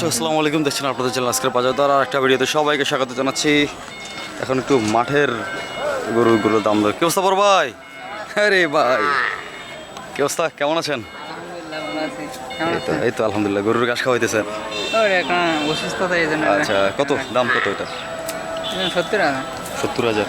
দর্শক আসসালামু আলাইকুম। দেখছেন আপনাদের চ্যানেল আজকের বাজার দ্বারা একটা ভিডিওতে সবাইকে স্বাগত জানাচ্ছি। এখন একটু মাঠের গরু গরুর দাম দর। কি অবস্থা বড় ভাই? আরে ভাই। কি অবস্থা? কেমন আছেন? এই তো আলহামদুলিল্লাহ। গরুর ঘাস খাওয়াইতেছেন আচ্ছা কত? দাম কত এটা? সত্তর হাজার।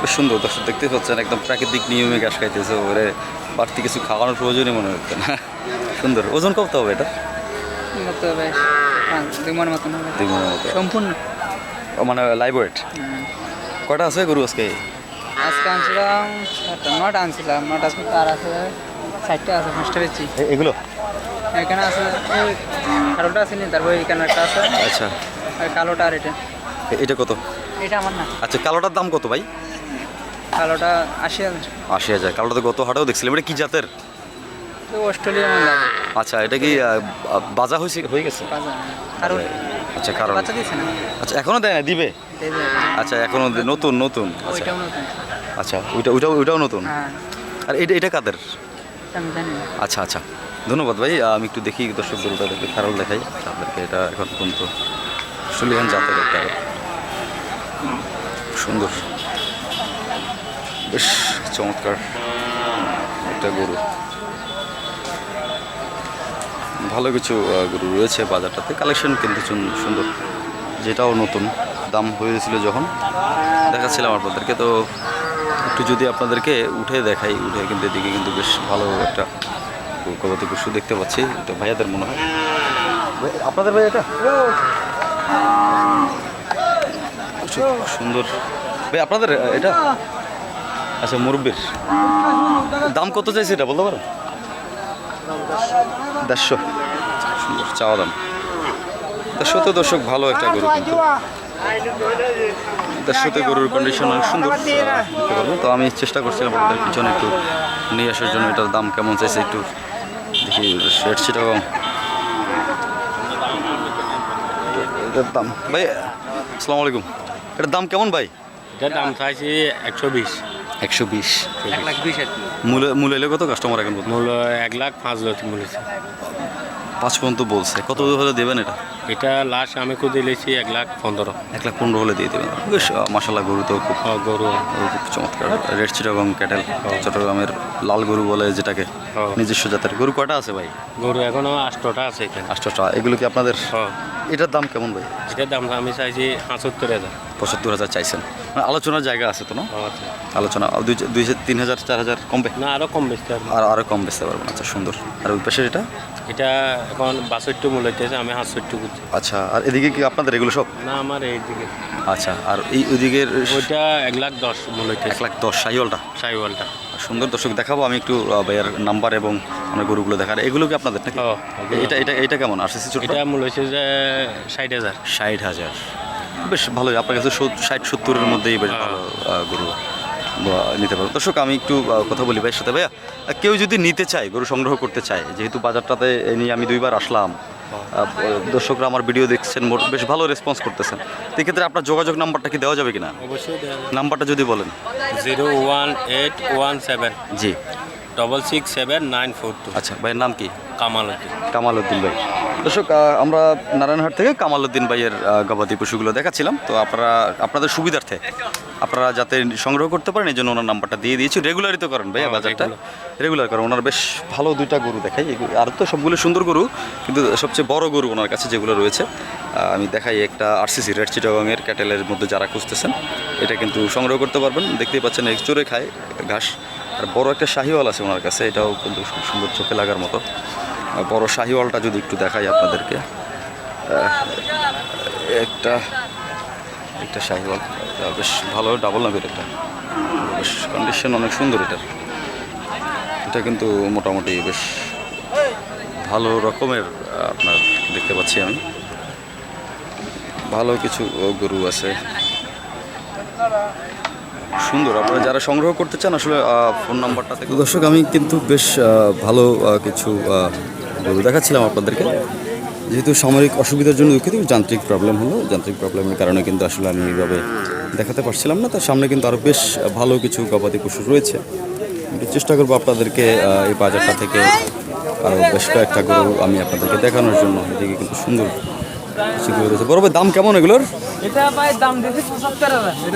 বেশ সুন্দর দর্শক দেখতে পাচ্ছেন একদম প্রাকৃতিক নিয়মে ঘাস খাইতেছে। ওরে বাড়তি কিছু খাওয়ানোর প্রয়োজনই মনে হচ্ছে না। সুন্দর। ওজন কত হবে এটা? মতো বেশ দুই মন মতন হবে। দুই মনের মতো। সম্পূর্ণ। ও মানে লাইভ ওয়েট হুম। আছে গরু আজকে? আজকে আনছিলাম নটা আনছিলাম নটা আছে তার আছে ষাটটা আছে পাঁচটা বেচি এগুলো? এখানে আছে কালোটা আছে নি তারপর এখানে একটা আছে। আচ্ছা। আর কালোটা আর এটা। এটা কত? এটা আমার না। আচ্ছা কালোটার দাম কত ভাই? কালোটা আশি হাজার। আশি হাজার। কালোটা তো গত হাটেও দেখছিলাম। এটা কি জাতের? অস্ট্রেলিয়া আচ্ছা এটা কি বাজা হয়েছে হয়ে গেছে? কারণ আচ্ছা কারণ বাচ্চা আচ্ছা এখনও দেয় না দিবে? আচ্ছা এখনও নতুন নতুন। আচ্ছা। আচ্ছা ওইটা ওইটাও ওইটাও নতুন? হ্যাঁ। আর এটা এটা কাদের? আচ্ছা আচ্ছা। ধন্যবাদ ভাই। আমি একটু দেখি দর্শক গরুটা দেখি খারাপ দেখাই। আচ্ছা, আপনাদেরকে এটা এখন পর্যন্ত সুলিয়ান জাতের একটা সুন্দর। বেশ চমৎকার একটা গরু। ভালো কিছু গরু রয়েছে বাজারটাতে। কালেকশন কিন্তু সুন- সুন্দর। যেটাও নতুন। দাম হয়েছিল যখন, দেখাচ্ছিলাম আপনাদেরকে। তো একটু যদি আপনাদেরকে উঠে দেখাই, উঠে কিন্তু এদিকে কিন্তু বেশ ভালো একটা কবতি পশু দেখতে পাচ্ছি। এটা ভাইয়াদের মনে হয়। আপনাদের ভাই এটা? সুন্দর। ভাই, আপনাদের এটা? আচ্ছা মুরব্বীর। দাম কত চাইছে এটা, বলতে পারো দেড়শো। সুন্দর চাওয়া দাম। দেড়শোতে দর্শক ভালো একটা গরু কিন্তু। দেড়শোতে গরুর কন্ডিশন অনেক সুন্দর। দেখতে পারব তো আমি চেষ্টা করছিলাম আপনাদের পিছনে একটু নিয়ে আসার জন্য এটার দাম কেমন চাইছে একটু দেখি শেড সেটা এটার দাম ভাই আসসালামু আলাইকুম। এটার দাম কেমন ভাই? এটার দাম চাইছি একশো বিশ। একশো বিশ। লাখ মূল্য মূল্য এলে কত কাস্টমার এখন মূল্য এক লাখ পাঁচ লক্ষ মূল্য পাঁচ পর্যন্ত বলছে। কত হলে দেবেন এটা? এটা লাস্ট আমি খুঁজে দিয়েছি এক লাখ পনেরো। এক লাখ পনেরো হলে দিয়ে দেবেন। বেশ মাসাল্লাহ গরু তো খুব গরু। গরু খুব চমৎকার। রেড চিটাগং ক্যাটেল চট্টগ্রামের লাল গরু বলে যেটাকে হ্যাঁ। নিজস্ব জাতের। গরু কয়টা আছে ভাই? গরু এখনও আষ্টটা আছে এখানে। আটশোটা। এগুলো কি আপনাদের? এটার দাম কেমন ভাই? এটার দাম আমি চাইছি পঁচাত্তর হাজার। পঁচাত্তর হাজার চাইছেন। মানে আলোচনার জায়গা আছে তো না? আচ্ছা। আলোচনা দুই দুই তিন হাজার চার হাজার কমবে? না আরও কম বেশি পারব। আর আরও কম বেচতে পারব আচ্ছা সুন্দর। আর ওই পাশের এটা? এটা এখন বাষট্টি মূল্য হইতেছে আমি সাতষট্টি করছি আচ্ছা আর এদিকে কি আপনাদের এগুলো সব? না আমার এইদিকে। আচ্ছা আর এই ওইদিকের ওইটা এক লাখ দশ মূল্য এক লাখ দশ সাইওয়ালটা? সাইওয়ালটা। সুন্দর দর্শক দেখাবো আমি একটু ভাইয়ার নাম্বার এবং আমার গরুগুলো দেখার। এগুলো কি আপনাদের নাকি? এটা এটা এটা কেমন? আরসিসি ছোট এটা মূল্য হচ্ছে যে ষাট হাজার। ষাট হাজার। বেশ ভালোই। আপনার কাছে ষাট সত্তরের মধ্যেই বেশ হ্যাঁ। ভালো গরু নিতে পারব দর্শক আমি একটু কথা বলি ভাইয়ের সাথে। ভাইয়া কেউ যদি নিতে চায় গরু সংগ্রহ করতে চায় যেহেতু বাজারটাতে নিয়ে আমি দুইবার আসলাম দর্শকরা আমার ভিডিও দেখছেন বেশ ভালো রেসপন্স করতেছেন। তো এক্ষেত্রে আপনার যোগাযোগ নাম্বারটা কি দেওয়া যাবে কিনা? অবশ্যই নাম্বারটা যদি বলেন। Zero one eight one seven. জি। Double six seven nine four two. আচ্ছা ভাইয়ের নাম কি? কামাল উদ্দিন। কামাল উদ্দিন ভাই। দর্শক আমরা নারায়ণহাট থেকে কামাল উদ্দিন ভাইয়ের গবাদি পশুগুলো দেখাচ্ছিলাম। তো আপনারা আপনাদের সুবিধার্থে আপনারা যাতে সংগ্রহ করতে পারেন এই জন্য ওনার নাম্বারটা দিয়ে দিয়েছি। রেগুলারই তো করেন ভাইয়া হ্যাঁ, বাজারটা। রেগুলার করেন। ওনার বেশ ভালো দুইটা গরু দেখাই। আর তো সবগুলো সুন্দর গরু কিন্তু সবচেয়ে বড় গরু ওনার কাছে যেগুলো রয়েছে আমি দেখাই একটা আরসিসি রেড চিটাগংয়ের ক্যাটেলের মধ্যে যারা খুঁজতেছেন এটা কিন্তু সংগ্রহ করতে পারবেন। দেখতেই পাচ্ছেন এক চড়ে খায় ঘাস। আর বড় একটা শাহিওয়াল আছে ওনার কাছে এটাও কিন্তু সুন্দর চোখে লাগার মতো। বড় শাহিওয়ালটা যদি একটু দেখাই আপনাদেরকে। একটা একটা শাহিওয়াল। বেশ ভালো ডাবল নামের এটা। বেশ কন্ডিশন অনেক সুন্দর এটার। এটা কিন্তু মোটামুটি বেশ ভালো রকমের আপনার দেখতে পাচ্ছি আমি। ভালো কিছু গরু আছে। সুন্দর। আপনারা যারা সংগ্রহ করতে চান, আসলে ফোন নাম্বারটা থেকে দর্শক, আমি কিন্তু বেশ ভালো কিছু গরু দেখাচ্ছিলাম আপনাদেরকে। যেহেতু সামরিক অসুবিধার জন্য দুঃখিত যান্ত্রিক প্রবলেম হলো। যান্ত্রিক প্রবলেমের কারণে কিন্তু আসলে আমি এইভাবে দেখাতে পারছিলাম না। তার সামনে কিন্তু আরও বেশ ভালো কিছু গবাদি পশু রয়েছে। চেষ্টা করব আপনাদেরকে এই বাজারটা থেকে আরও বেশ কয়েকটা গরু আমি আপনাদেরকে দেখানোর জন্য। এদিকে কিন্তু সুন্দর রয়েছে। বড় দাম কেমন এগুলোর?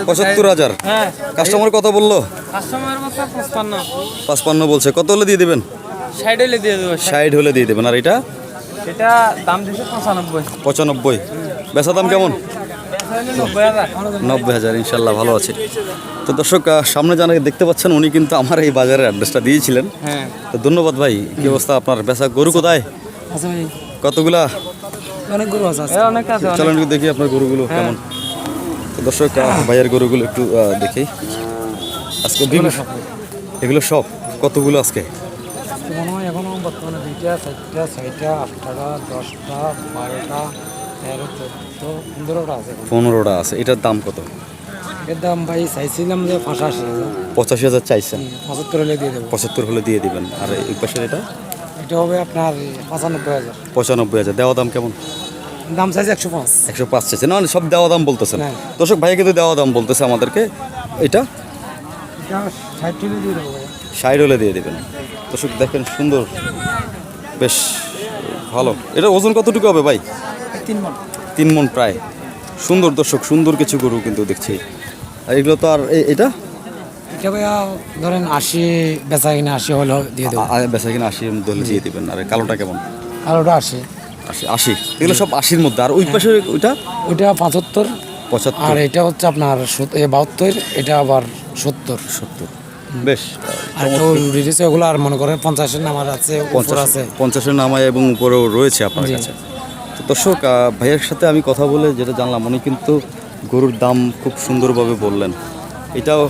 পঁচাত্তর হাজার। হাজার? হ্যাঁ। কাস্টমার কত বলল? পাঁচপান্ন বলছে। কত হলে দিয়ে দেবেন? ষাট হলে দিয়ে দেবো ষাট। হলে দিয়ে দেবেন আর এটা? এটা দাম দিয়েছে পঁচানব্বই। পঁচানব্বই। বেচা দাম কেমন? নব্বই হাজার ইনশাল্লাহ ভালো আছে। তো দর্শক সামনে জানা দেখতে পাচ্ছেন উনি কিন্তু আমার এই বাজারের অ্যাড্রেসটা দিয়েছিলেন। হ্যাঁ। তো ধন্যবাদ ভাই কি অবস্থা আপনার? বেচা গরু কোথায়? আচ্ছা কতগুলা? অনেক গরু আছে চলেন দেখি আপনার গরুগুলো কেমন। দর্শক ভাইয়ের গরুগুলো একটু দেখি। আজকে এগুলো সব। কতগুলো আজকে? মনে হয় এখনও বর্তমানে দুইটা চারটা ছয়টা আটটা দশটা বারোটা তেরো চোদ্দ পনেরোটা আছে পনেরোটা আছে। এটার দাম কত? এর দাম ভাই চাইছিলাম যে পঁচাশি হাজার। পঁচাশি হাজার চাইছেন? পঁচাত্তর হলে দিয়ে দেবো। পঁচাত্তর হলে দিয়ে দিবেন। আর এই পাশের এটা? এটা হবে আপনার পঁচানব্বই হাজার। পঁচানব্বই হাজার। দেওয়া দাম কেমন? দাম চাইছে একশো পাঁচ। একশো পাঁচ চাইছে। না সব দেওয়া দাম বলতেছেন। হ্যাঁ। দর্শক ভাই কিন্তু দেওয়া দাম বলতেছে আমাদেরকে। এটা? ষাট হলে দিয়ে দেবেন। দর্শক দেখেন সুন্দর বেশ ভালো। এটা ওজন কতটুকু হবে ভাই? তিন মন। তিন মন প্রায়। সুন্দর দর্শক সুন্দর কিছু গরু কিন্তু দেখছি। আর এগুলো তো আর এটা? এটা ভাইয়া ধরেন আশি বেচা কিনা আশি হলে দিয়ে দেবো। বেচা কিনা মধ্যে হলে দিয়ে দেবেন। আর কালোটা কেমন? ওটা আশি। আশি আশি। এগুলো সব আশির মধ্যে। আর ওই পাশে ওইটা? ওইটা পঁচাত্তর। পঁচাত্তর। আর এটা হচ্ছে আপনার বাহাত্তর এটা আবার সত্তর। সত্তর। বেশ আর ওগুলো আর মনে করেন পঞ্চাশের নাম্বার আছে আছে। পঞ্চাশের নামায় এবং উপরেও রয়েছে আপনার কাছে। তো দর্শক ভাইয়ের সাথে আমি কথা বলে যেটা জানলাম উনি কিন্তু গরুর দাম খুব সুন্দরভাবে বললেন। এটাও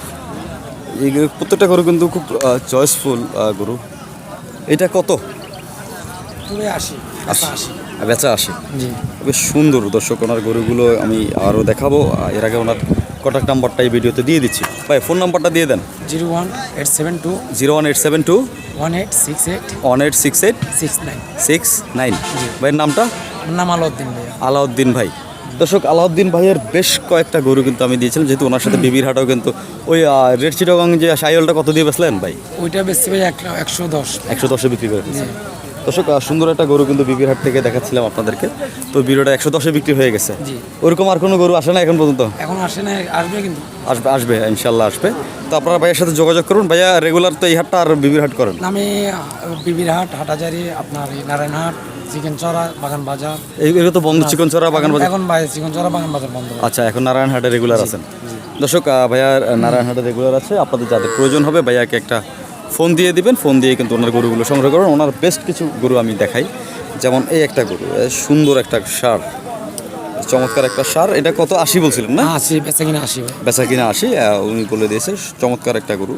এই প্রত্যেকটা গরু কিন্তু খুব চয়েসফুল গরু। এটা কত? পুরো আশি। বেচা আসে। বেশ সুন্দর দর্শক ওনার গরুগুলো আমি আরও দেখাবো। এর আগে ওনার কন্ট্যাক্ট নাম্বারটা এই ভিডিওতে দিয়ে দিচ্ছি। ভাই ফোন নাম্বারটা দিয়ে দেন। Zero one eight seven two zero one eight seven two one eight six eight one eight six eight six nine six nine ভাইয়ের নামটা? নাম আলাউদ্দিন ভাইয়া আলাউদ্দিন ভাই। দর্শক আলাউদ্দিন ভাইয়ের বেশ কয়েকটা গরু কিন্তু আমি দিয়েছিলাম যেহেতু ওনার সাথে বিবির হাটও কিন্তু ওই রেড চিটাগং যে সাইওলটা কত দিয়ে বেচলেন ভাই? ওইটা বেশি ভাই একশো দশ। একশো দশে বিক্রি করে দর্শক সুন্দর একটা গরু কিন্তু বিবির হাট থেকে দেখাচ্ছিলাম আপনাদেরকে। তো বিরোটা একশো দশে বিক্রি হয়ে গেছে। ওরকম আর কোনো গরু আসে না এখন পর্যন্ত? এখন আসে না আসবে কিন্তু। আসবে আসবে ইনশাল্লাহ আসবে। তো আপনারা ভাইয়ের সাথে যোগাযোগ করুন। ভাইয়া রেগুলার তো এই হাটটা আর বিবির হাট করেন? আমি বিবির হাট হাটাজারি আপনার নারায়ণহাট চিকেন চড়া বাগান বাজার। এই এগুলো তো বন্ধ চিকন চড়া বাগান বাজার? এখন ভাই চিকেন চড়া বাগান বাজার বন্ধ। আচ্ছা এখন নারায়ণহাটে রেগুলার আছেন। দর্শক আহ, ভাইয়া নারায়ণহাটে রেগুলার আছে। আপনাদের যাদের প্রয়োজন হবে ভাইয়াকে একটা ফোন দিয়ে দিবেন ফোন দিয়ে কিন্তু ওনার গরুগুলো সংগ্রহ করুন। ওনার বেস্ট কিছু গরু আমি দেখাই। যেমন এই একটা গরু সুন্দর একটা সার চমৎকার একটা সার। এটা কত আশি বলছিলেন না? আসি বেচা কিনা আসি বেচা কিনা আশি উনি বলে দিয়েছে চমৎকার একটা গরু।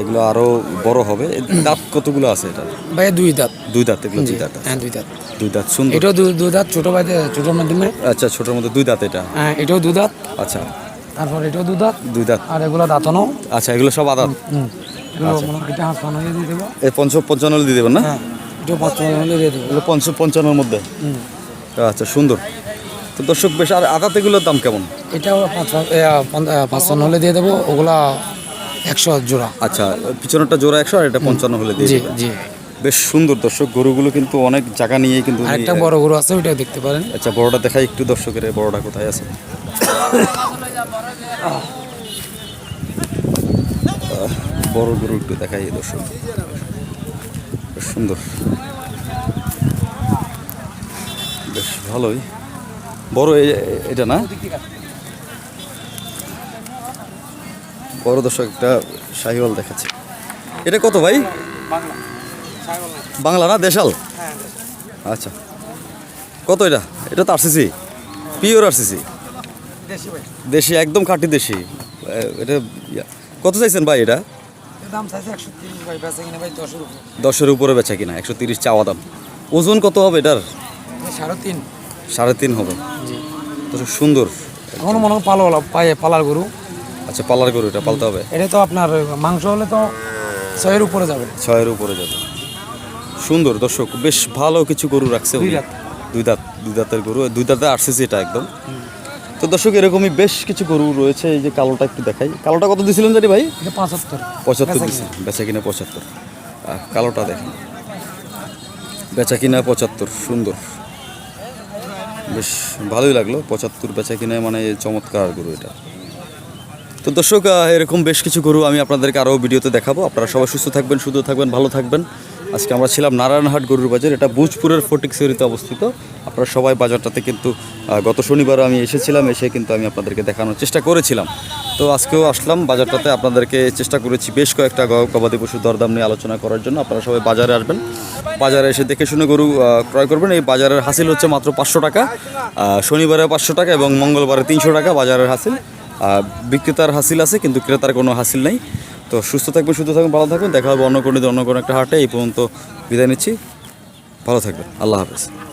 এগুলো আরও বড় হবে। দাঁত কতগুলো আছে এটা ভাই দুই দাঁত। দুই দাঁত এগুলো দুই দাঁত হ্যাঁ দুই দাঁত। দুই দাঁত সুন্দর। এটাও দুই দাঁত ছোট ভাই ছোটোর মাধ্যমে। আচ্ছা ছোটোর মধ্যে দুই দাঁত এটা? হ্যাঁ এটাও দু দাঁত। আচ্ছা। তারপর এটাও দু দাঁত। দুই দাঁত। আর এগুলো দাঁতনও। আচ্ছা এগুলো সব আদাত? দেবো। এই পঞ্চ পঞ্চান্ন দিয়ে দেবেন না? হ্যাঁ এটাও পাঁচ হলে দিয়ে দেবো। এগুলো পঞ্চ পঞ্চান্নর মধ্যে? আচ্ছা সুন্দর। তো দর্শক বেশ আর আদাত এগুলোর দাম কেমন? এটাও পাঁচ পাঁচশান্ন হলে দিয়ে দেবো ওগুলা একশো জোড়া। আচ্ছা পিছনেরটা জোড়া একশো আর এটা পঞ্চান্ন হলে দিয়ে জি বেশ সুন্দর দর্শক গরুগুলো কিন্তু অনেক জায়গা নিয়ে কিন্তু আরেকটা বড় গরু আছে ওইটাও দেখতে পারেন। আচ্ছা বড়টা দেখাই একটু দর্শকের বড়টা কোথায় আছে? বড় গরু একটু দেখাই দর্শক। সুন্দর। বেশ ভালোই। বড় এটা না? বড় দর্শক একটা শাহিওয়াল দেখাচ্ছে। এটা কত ভাই? বাংলা না দেশাল? আচ্ছা। কত এটা? এটা তো আরসিসি? Pure RCC? দেশি একদম খাঁটি দেশি। এটা। কত চাইছেন ভাই এটা? দাম চাইছে একশো তিরিশ ভাই বেচা কিনা ভাই দশের উপর। দশের উপরে বেচা কিনা একশো তিরিশ চাওয়া দাম। ওজন কত হবে এটার? সাড়ে তিন। সাড়ে তিন হবে। তো সুন্দর। এখনও মনে হয় পালো পায়ে পালার গরু। আচ্ছা পালার গরু এটা পালতে হবে? এটা তো আপনার মাংস হলে তো ছয়ের উপরে যাবে। ছয়ের উপরে যাবে। সুন্দর দর্শক বেশ ভালো কিছু গরু রাখছে দুই দাঁত। দুই দাঁত দুই দাঁতের গরু। দুই দাঁতে আরসিসি এটা একদম। তো দর্শক এরকমই বেশ কিছু গরু রয়েছে এই যে কালোটা একটু দেখাই। কালোটা কত দিয়েছিলেন জানি ভাই? পঁচাত্তর। পঁচাত্তর দিচ্ছে বেচা কিনা পঁচাত্তর। কালোটা দেখেন। বেচা কিনা পঁচাত্তর সুন্দর। বেশ ভালোই লাগল পঁচাত্তর বেচা কিনে মানে চমৎকার গরু এটা। তো দর্শক এরকম বেশ কিছু গরু আমি আপনাদেরকে আরও ভিডিওতে দেখাবো। আপনারা সবাই সুস্থ থাকবেন সুস্থ থাকবেন ভালো থাকবেন। আজকে আমরা ছিলাম নারায়ণহাট গরুর বাজার, এটা ভোজপুরের ফটিকসিরিতে অবস্থিত। আপনারা সবাই বাজারটাতে কিন্তু গত শনিবারও আমি এসেছিলাম, এসে কিন্তু আমি আপনাদেরকে দেখানোর চেষ্টা করেছিলাম। তো আজকেও আসলাম বাজারটাতে, আপনাদেরকে চেষ্টা করেছি বেশ কয়েকটা গবাদি পশুর দরদাম নিয়ে আলোচনা করার জন্য। আপনারা সবাই বাজারে আসবেন। বাজারে এসে দেখে শুনে গরু ক্রয় করবেন। এই বাজারের হাসিল হচ্ছে মাত্র পাঁচশো টাকা। শনিবারে পাঁচশো টাকা এবং মঙ্গলবারে তিনশো টাকা বাজারের হাসিল। বিক্রেতার হাসিল আছে, কিন্তু ক্রেতার কোনো হাসিল নেই। তো সুস্থ থাকবেন সুস্থ থাকবেন, ভালো থাকবেন। দেখা হবে অন্য কোনো অন্য কোনো একটা হাটে। এই পর্যন্ত বিদায় নিচ্ছি। ভালো থাকবেন। আল্লাহ হাফেজ।